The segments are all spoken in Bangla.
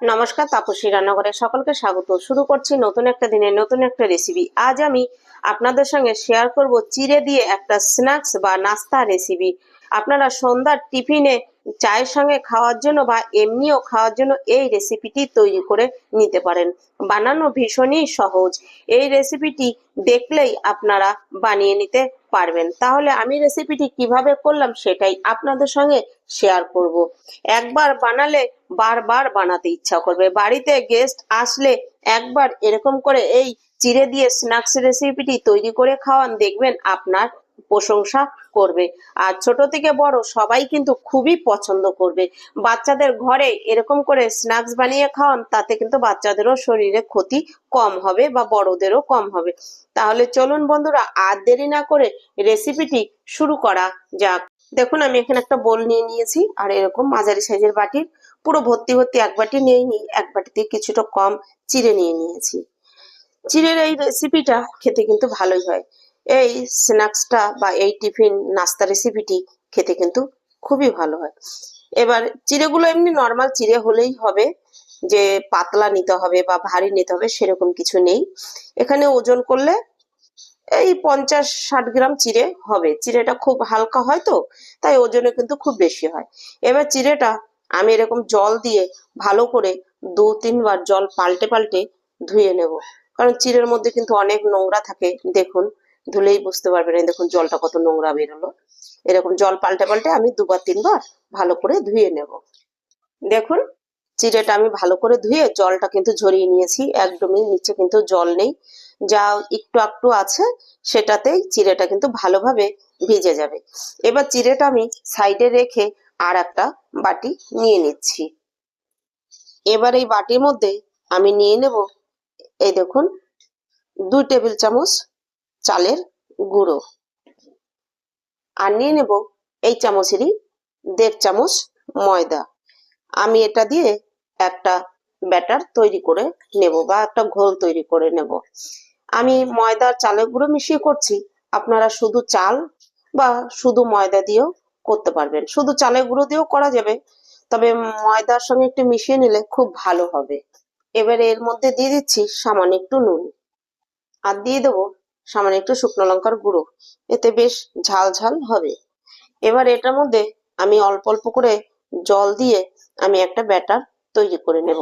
নমস্কার, তাপসী রান্নাঘরে সকলকে স্বাগত। শুরু করছি নতুন একটা দিনে নতুন একটা রেসিপি আজ আমি আপনাদের সঙ্গে শেয়ার করব চিড়ে দিয়ে একটা স্ন্যাক্স বা নাস্তা রেসিপি আপনারা সন্ধ্যার টিফিনে চায়ের সঙ্গে খাওয়ার জন্য বা এমনিও খাওয়ার জন্য এই রেসিপিটি তৈরি করে নিতে পারেন। বানানো ভীষণই সহজ। এই রেসিপিটি দেখলেই আপনারা বানিয়ে নিতে পারবেন। তাহলে আমি রেসিপিটি কীভাবে করলাম সেটাই আপনাদের সঙ্গে শেয়ার করব। একবার বানালে বারবার বানাতে ইচ্ছা করবে। বাড়িতে গেস্ট আসলে একবার এরকম করে এই চিড়ে দিয়ে স্ন্যাক্স রেসিপিটি তৈরি করে খাওয়ান, দেখবেন আপনার প্রশংসা করবে। আর ছোট থেকে বড় সবাই কিন্তু খুবই পছন্দ করবে। বাচ্চাদের ঘরে এরকম করে স্ন্যাক্স বানিয়ে খাওয়ান, তাতে কিন্তু বাচ্চাদেরও শরীরে ক্ষতি কম হবে বা বড়দেরও কম হবে। তাহলে চলুন বন্ধুরা, আর দেরি না করে রেসিপিটি শুরু করা যাক। দেখুন, আমি এখানে একটা বোল নিয়ে নিয়েছি, আর এরকম মাঝারি সাইজের বাটির পুরো ভর্তি ভর্তি এক বাটি নিয়েই এক বাটিতে কিছুটা কম চিড়ে নিয়ে নিয়েছি। চিড়ের এই রেসিপিটা খেতে কিন্তু ভালোই হয়। এই স্ন্যাক্সটা বা এই টিফিন নাস্তা রেসিপিটি খেতে কিন্তু খুবই ভালো হয়। এবার চিড়েগুলো এমনি নর্মাল চিড়ে হলেই হবে, যে পাতলা নিতে হবে বা ভারী নিতে হবে সেরকম কিছু নেই। এখানে ওজন করলে এই পঞ্চাশ ষাট গ্রাম চিড়ে হবে। চিড়েটা খুব হালকা হয় তো, তাই ওজনে কিন্তু খুব বেশি হয়। এবার চিড়েটা আমি এরকম জল দিয়ে ভালো করে দু, তিনবার জল পাল্টে পাল্টে ধুয়ে নেব। কারণ চিড়ের মধ্যে কিন্তু অনেক নোংরা থাকে, দেখুন। ধুলেই বুঝতে পারবেন। এই দেখুন, জলটা কত নোংরা বেরোলো এরকম জল পাল্টে পাল্টে আমি দুবার, তিনবার ভালো করে ধুয়ে নেব। দেখুন, চিড়েটা আমি ভালো করে ধুয়ে জলটা কিন্তু ঝরিয়ে নিয়েছি। একদমই নিচে কিন্তু জল নেই। যা একটু একটু আছে, সেটাতেই চিড়েটা কিন্তু ভালোভাবে ভিজে যাবে। এবার চিড়েটা আমি সাইডে রেখে আর একটা বাটি নিয়ে নিচ্ছি। এবার এই বাটির মধ্যে আমি নিয়ে নেব, এই দেখুন, দুই টেবিল চামচ চালের গুঁড়ো। আর নিয়ে নেব এই চামচেরই দেড় চামচ ময়দা। আমি এটা দিয়ে একটা ব্যাটার তৈরি করে নেব বা একটা ঘোল তৈরি করে নেব। আমি ময়দা চালের গুঁড়ো মিশিয়ে করছি। আপনারা শুধু চাল বা শুধু ময়দা দিয়েও করতে পারবেন। শুধু চালের গুঁড়ো দিয়েও করা যাবে, তবে ময়দার সঙ্গে একটু মিশিয়ে নিলে খুব ভালো হবে। এবার এর মধ্যে দিয়ে দিচ্ছি সামান্য একটু নুন। আর দিয়ে দেবো সামান্য একটু শুকনো লঙ্কার গুঁড়ো। এতে বেশ ঝাল ঝাল হবে। এবার এটার মধ্যে আমি অল্প অল্প করে জল দিয়ে আমি একটা ব্যাটার তৈরি করে নেব।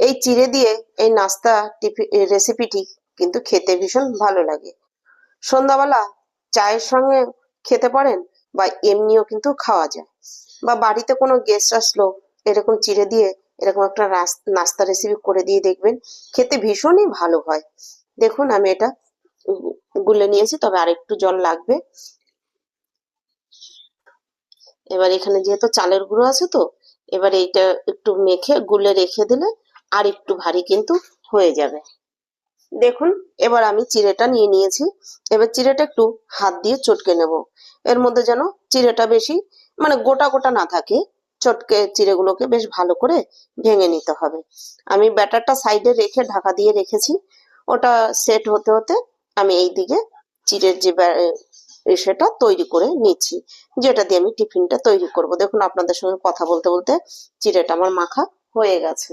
এই চিড়ে দিয়ে এই নাস্তা রেসিপিটি কিন্তু খেতে ভীষণ ভালো লাগে। সন্ধ্যাবেলা চায়ের সঙ্গে খেতে পারেন বা এমনিও কিন্তু খাওয়া যায়। বা বাড়িতে কোনো গেস্ট আসলো, এরকম চিড়ে দিয়ে এরকম একটা নাস্তা রেসিপি করে দিয়ে দেখবেন, খেতে ভীষণই ভালো হয়। দেখুন আমি এটা গুলে নিয়েছি, তবে আরেকটু জল লাগবে। এবার এখানে যেহেতু চালের গুঁড়ো আছে তো, এবার এইটা একটু মেখে গুলে রেখে দিলে আর একটু ভারী কিন্তু হয়ে যাবে। দেখুন, এবার আমি চিড়েটা নিয়ে নিয়েছি। এবার চিড়েটা একটু হাত দিয়ে চটকে নেব। এর মধ্যে যেন চিড়েটা বেশি মানে গোটা গোটা না থাকে, চটকে চিড়েগুলোকে বেশ ভালো করে ভেঙে নিতে হবে। আমি ব্যাটারটা সাইডে রেখে ঢাকা দিয়ে রেখেছি। ওটা সেট হতে হতে আমি এই দিকে চিড়ের যে সেটা তৈরি করে নিচ্ছি। যেটা দিয়ে আমি টিফিনটা তৈরি করব। দেখুন, আপনাদের সঙ্গে কথা বলতে বলতে চিড়েটা আমার মাখা হয়ে গেছে।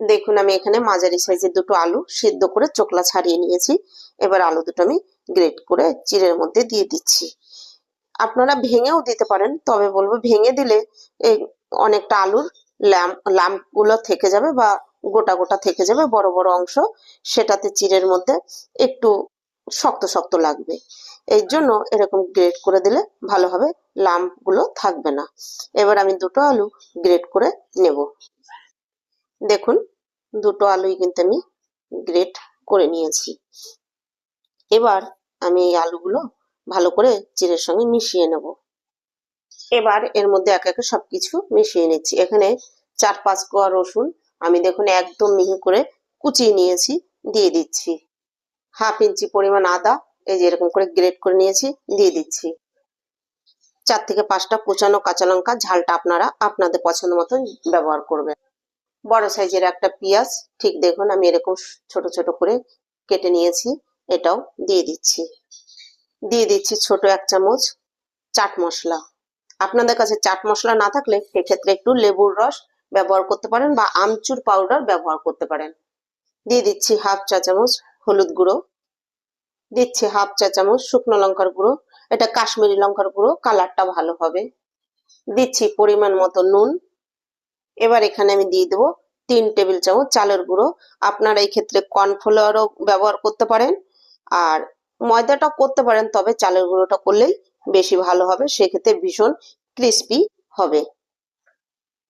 দেখুন, আমি এখানে মাঝারি সাইজের দুটো আলু সিদ্ধ করে চোকলা ছাড়িয়ে নিয়েছি। এবার আলু দুটো আমি গ্রেট করে চিড়ের মধ্যে দিয়ে দিচ্ছি। আপনারা ভেঙেও দিতে পারেন, তবে বলব ভেঙে দিলে এই অনেকটা আলুর ল্যাম্প ল্যাম্পগুলো থেকে যাবে বা গোটা গোটা থেকে যাবে, বড় বড় অংশ সেটাতে চিড়ের মধ্যে একটু শক্ত শক্ত লাগবে। এই জন্য এরকম গ্রেট করে দিলে ভালো হবে লাম্পগুলো থাকবে না। এবার আমি দুটো আলু গ্রেট করে নেব। দেখুন, দুটো আলুই কিন্তু আমি গ্রেট করে নিয়েছি। এবার আমি এই আলুগুলো ভালো করে চিড়ের সঙ্গে মিশিয়ে নেব। এবার এর মধ্যে এক একে সবকিছু মিশিয়ে নিচ্ছি। এখানে চার পাঁচ কোয়া রসুন আমি দেখুন একদম মিহি করে কুচিয়ে নিয়েছি, দিয়ে দিচ্ছি। হাফ ইঞ্চি পরিমাণ আদা, এই যে এরকম করে গ্রেট করে নিয়েছি, দিয়ে দিচ্ছি। চার থেকে পাঁচটা কুচানো কাঁচা লঙ্কা, ঝালটা আপনারা আপনাদের পছন্দ মতো ব্যবহার করবেন। বড় সাইজের একটা পেঁয়াজ, ঠিক দেখুন আমি এরকম ছোট ছোট করে কেটে নিয়েছি, এটাও দিয়ে দিচ্ছি। দিয়ে দিচ্ছি ছোট এক চামচ চাট মশলা। আপনাদের কাছে চাট মশলা না থাকলে সেক্ষেত্রে একটু লেবুর রস ব্যবহার করতে পারেন বা আমচুর পাউডার ব্যবহার করতে পারেন। দিয়ে দিচ্ছি হাফ চা চামচ হলুদ গুঁড়ো। দিচ্ছি হাফ চা চামচ শুকনো লঙ্কার গুঁড়ো। এটা কাশ্মীরি লঙ্কার গুঁড়ো কালারটা ভালো হবে। দিচ্ছি পরিমাণ মতো নুন। এবার এখানে আমি দিয়ে দেবো তিন টেবিল চামচ চালের গুঁড়ো। আপনারা এই ক্ষেত্রে কর্নফ্লাওয়ারও ব্যবহার করতে পারেন। আর ময়দাটা করতে পারেন, তবে চালের গুঁড়োটা করলেই বেশি ভালো হবে। সেক্ষেত্রে ভীষণ ক্রিস্পি হবে।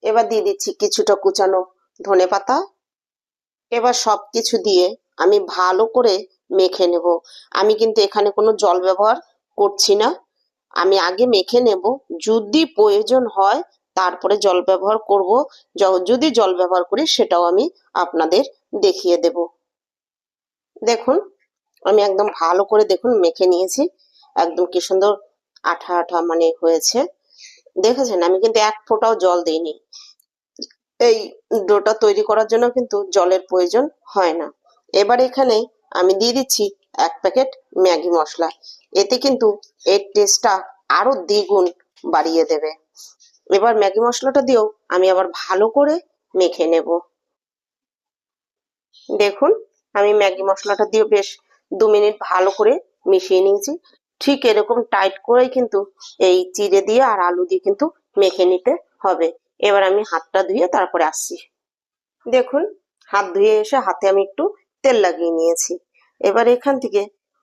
এবার দিয়ে দিচ্ছি কিছুটা কুচানো ধনে পাতা। এবার সব কিছু দিয়ে আমি ভালো করে মেখে নেব। আমি কিন্তু এখানে কোনো জল ব্যবহার করছি না। আমি আগে মেখে নেব। যদি প্রয়োজন হয় তারপরে জল ব্যবহার করব। যদি জল ব্যবহার করি সেটাও আমি আপনাদের দেখিয়ে দেব। দেখুন, আমি একদম ভালো করে দেখুন মেখে নিয়েছি। একদম কি সুন্দর আঠা আঠা মানে হয়েছে। দেখেছেন? আমি কিন্তু এক ফোঁটাও জল দিইনি। এই ডোটা তৈরি করার জন্য কিন্তু জলের প্রয়োজন হয় না। এবার এখানে আমি দিয়ে দিচ্ছি এক প্যাকেট ম্যাগি মশলা। এতে কিন্তু এর টেস্টটা আরও দ্বিগুণ বাড়িয়ে দেবে। এবার ম্যাগি মশলাটা দিয়েও আমি আবার ভালো করে মেখে নেব। দেখুন, আমি ম্যাগি মশলাটা দিয়ে বেশ দু মিনিট ভালো করে মিশিয়ে নিয়েছি। ঠিক এরকম টাইট করেই কিন্তু এই চিড়ে দিয়ে আর আলু দিয়ে কিন্তু মেখে নিতে হবে। এবার আমি হাতটা ধুয়ে তারপরে আসছি। দেখুন, হাত ধুয়ে এসে হাতে আমি একটু তেল লাগিয়ে নিয়েছি। এবার এখান থেকে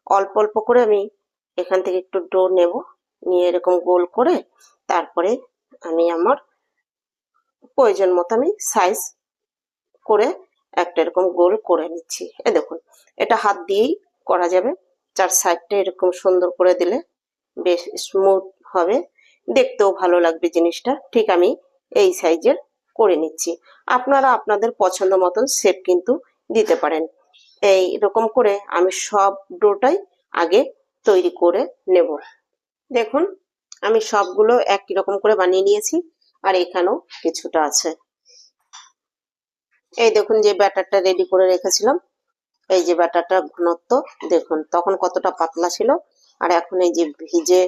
অল্প অল্প করে আমি এখান থেকে একটু ডো নেব। নিয়ে এরকম গোল করে তারপরে আমি আমার প্রয়োজন মতো আমি সাইজ করে একটা এরকম গোল করে নিচ্ছি। এ দেখুন, এটা হাত দিয়েই করা যাবে। চার সাইডটা এরকম সুন্দর করে দিলে বেশ স্মুথ হবে। দেখতেও ভালো লাগবে জিনিসটা। ঠিক আমি এই সাইজের করে নিচ্ছি। আপনারা আপনাদের পছন্দ মতন শেপ কিন্তু দিতে পারেন। এই রকম করে আমি সব ডোটাই আগে তৈরি করে নেব। দেখুন, আমি সবগুলো একই রকম করে বানিয়ে নিয়েছি আর এখানেও কিছুটা আছে। এই দেখুন যে ব্যাটারটা রেডি করে রেখেছিলাম। এই যে ব্যাটারটা ঘনত্ব, দেখুন তখন কতটা পাতলা ছিল, আর এখন এই যে ভিজে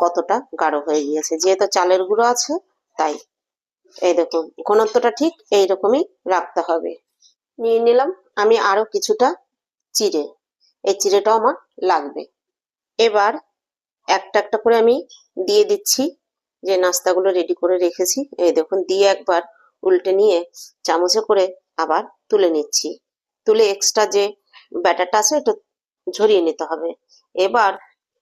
কতটা গাঢ় হয়ে গিয়েছে। যেহেতু চালের গুঁড়ো আছে, তাই। এই দেখুন, ঘনত্বটা ঠিক এই রকমই রাখতে হবে। নিয়ে নিলাম আমি আরও কিছুটা চিড়ে। এই চিড়েটাও আমার লাগবে। এবার একটা একটা করে আমি দিয়ে দিচ্ছি, যে নাস্তাগুলো রেডি করে রেখেছি। এই দেখুন, দিয়ে একবার উল্টে নিয়ে চামচে করে আবার তুলে নিচ্ছি। তুলে এক্সট্রা যে ব্যাটারটা আছে এটা ঝরিয়ে নিতে হবে। এবার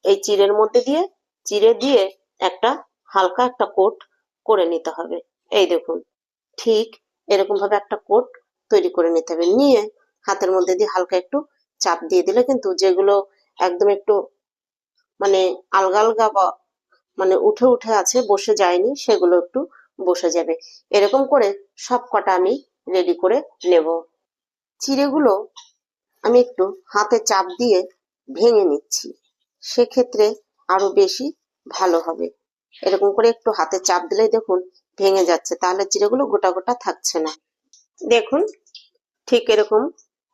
এই চিড়ের মধ্যে দিয়ে, চিড়ে দিয়ে একটা হালকা একটা কোট করে নিতে হবে। এই দেখুন, ঠিক এরকম ভাবে একটা কোট তৈরি করে নিতে হবে। নিয়ে হাতের মধ্যে দিয়ে হালকা একটু চাপ দিয়ে দিলে কিন্তু যেগুলো একদম একটু মানে আলগা আলগা বা মানে উঠে উঠে আছে, বসে যায়নি, সেগুলো একটু বসে যাবে। এরকম করে সব কটা আমি রেডি করে নেব। চিড়েগুলো আমি একটু হাতে চাপ দিয়ে ভেঙে নিচ্ছি। সেক্ষেত্রে আরও বেশি ভালো হবে। এরকম করে একটু হাতে চাপ দিলেই দেখুন ভেঙে যাচ্ছে। তাহলে চিড়েগুলো গোটা গোটা থাকছে না। দেখুন, ঠিক এরকম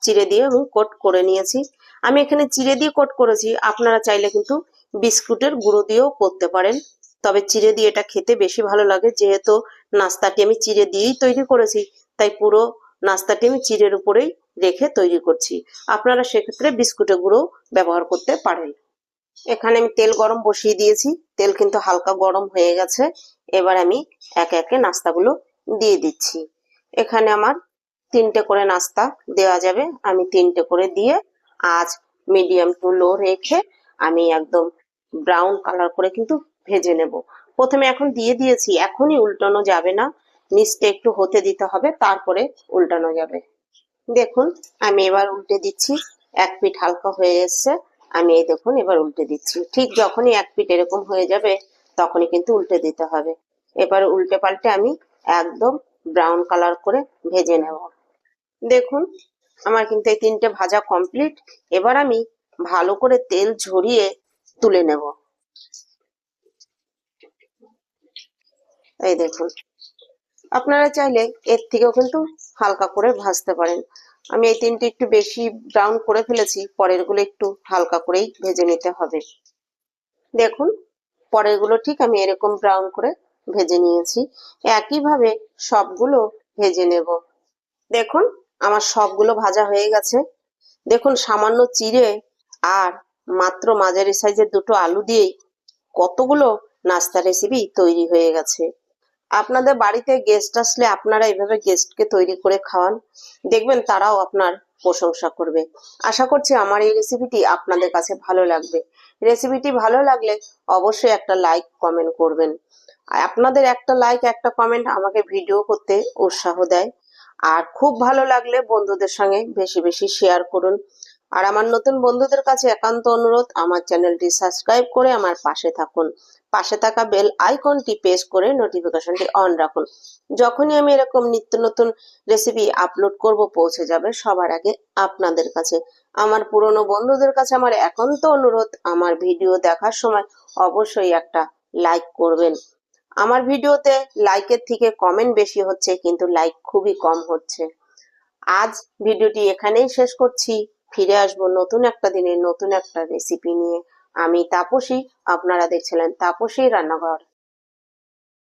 চিড়ে দিয়ে আমি কোট করে নিয়েছি। আমি এখানে চিড়ে দিয়ে কোট করেছি। আপনারা চাইলে কিন্তু বিস্কুটের গুঁড়ো দিয়েও করতে পারেন। তবে চিড়ে দিয়ে এটা খেতে বেশি ভালো লাগে। যেহেতু নাস্তাটি আমি চিড়ে দিয়েই তৈরি করেছি, তাই পুরো নাস্তাটি আমি চিড়ের উপরেই রেখে তৈরি করছি। আপনারা সেক্ষেত্রে বিস্কুটের গুঁড়ো ব্যবহার করতে পারেন। এখানে আমি তেল গরম বসিয়ে দিয়েছি। তেল কিন্তু হালকা গরম হয়ে গেছে। এবার আমি একে একে নাস্তাগুলো দিয়ে দিচ্ছি। এখানে আমার তিনটে করে নাস্তা দেওয়া যাবে। আমি তিনটে করে দিয়ে আজ মিডিয়াম টু লো রেখে আমি একদম ব্রাউন কালার করে কিন্তু ভেজে নেব। প্রথমে এখন দিয়ে দিয়েছি। এখনই উল্টানো যাবে না। নিচটা একটু হতে দিতে হবে, তারপরে উল্টানো যাবে। দেখুন, আমি এবার উল্টে দিচ্ছি, এক পিঠ হালকা হয়ে এসছে। আমি এই দেখুন, এবার উল্টে দিচ্ছি। ঠিক যখনই এক পিঠ এরকম হয়ে যাবে, তখনই কিন্তু উল্টে দিতে হবে। এবার উল্টে পাল্টে আমি একদম ব্রাউন কালার করে ভেজে নেব। দেখুন, আমার কিন্তু এই তিনটে ভাজা কমপ্লিট। এবার আমি ভালো করে তেল ঝরিয়ে তুলে নেব। এই দেখুন আপনারা চাইলে এর থেকেও কিন্তু হালকা করে ভাজতে পারেন। আমি এই তিনটে একটু বেশি ব্রাউন করে ফেলেছি পরেরগুলো একটু হালকা করেই ভেজে নিতে হবে। দেখুন পরেরগুলো ঠিক আমি এরকম ব্রাউন করে ভেজে নিয়েছি। একইভাবে সবগুলো ভেজে নেব। দেখুন, আমার সবগুলো ভাজা হয়ে গেছে। দেখুন, সামান্য চিড়ে আর মাত্র মাঝারি সাইজের দুটো আলু দিয়েই কতগুলো নাস্তা রেসিপি তৈরি হয়ে গেছে। আপনাদের বাড়িতে গেস্ট আসলে আপনারা এভাবে গেস্টকে তৈরি করে খাওয়ান, দেখবেন তারাও আপনার প্রশংসা করবে। আশা করছি আমার এই রেসিপিটি আপনাদের কাছে ভালো লাগবে। রেসিপিটি ভালো লাগলে অবশ্যই একটা লাইক কমেন্ট করবেন। আপনাদের একটা লাইক একটা কমেন্ট আমাকে ভিডিও করতে উৎসাহ দেয়। আর খুব ভালো লাগলে বন্ধুদের সঙ্গে বেশি বেশি শেয়ার করুন। আর আমার নতুন বন্ধুদের কাছে একান্ত অনুরোধ, আমার চ্যানেলটি সাবস্ক্রাইব করে আমার পাশে থাকুন। পাশে থাকা বেল আইকনটি প্রেস করে নোটিফিকেশনটি অন রাখুন। যখনই আমি এরকম নিত্য নতুন রেসিপি আপলোড করব, পৌঁছে যাবে সবার আগে আপনাদের কাছে। আমার পুরনো বন্ধুদের কাছে আমার একান্ত অনুরোধ, আমার ভিডিও দেখার সময় অবশ্যই একটা লাইক করবেন। আমার ভিডিওতে লাইকের থেকে কমেন্ট বেশি হচ্ছে, কিন্তু লাইক খুবই কম হচ্ছে। আজ ভিডিওটি এখানেই শেষ করছি। ফিরে আসব নতুন একটা দিনে নতুন একটা রেসিপি নিয়ে। আমি তাপসী আপনারা দেখছিলেন তাপসী রান্নাঘর।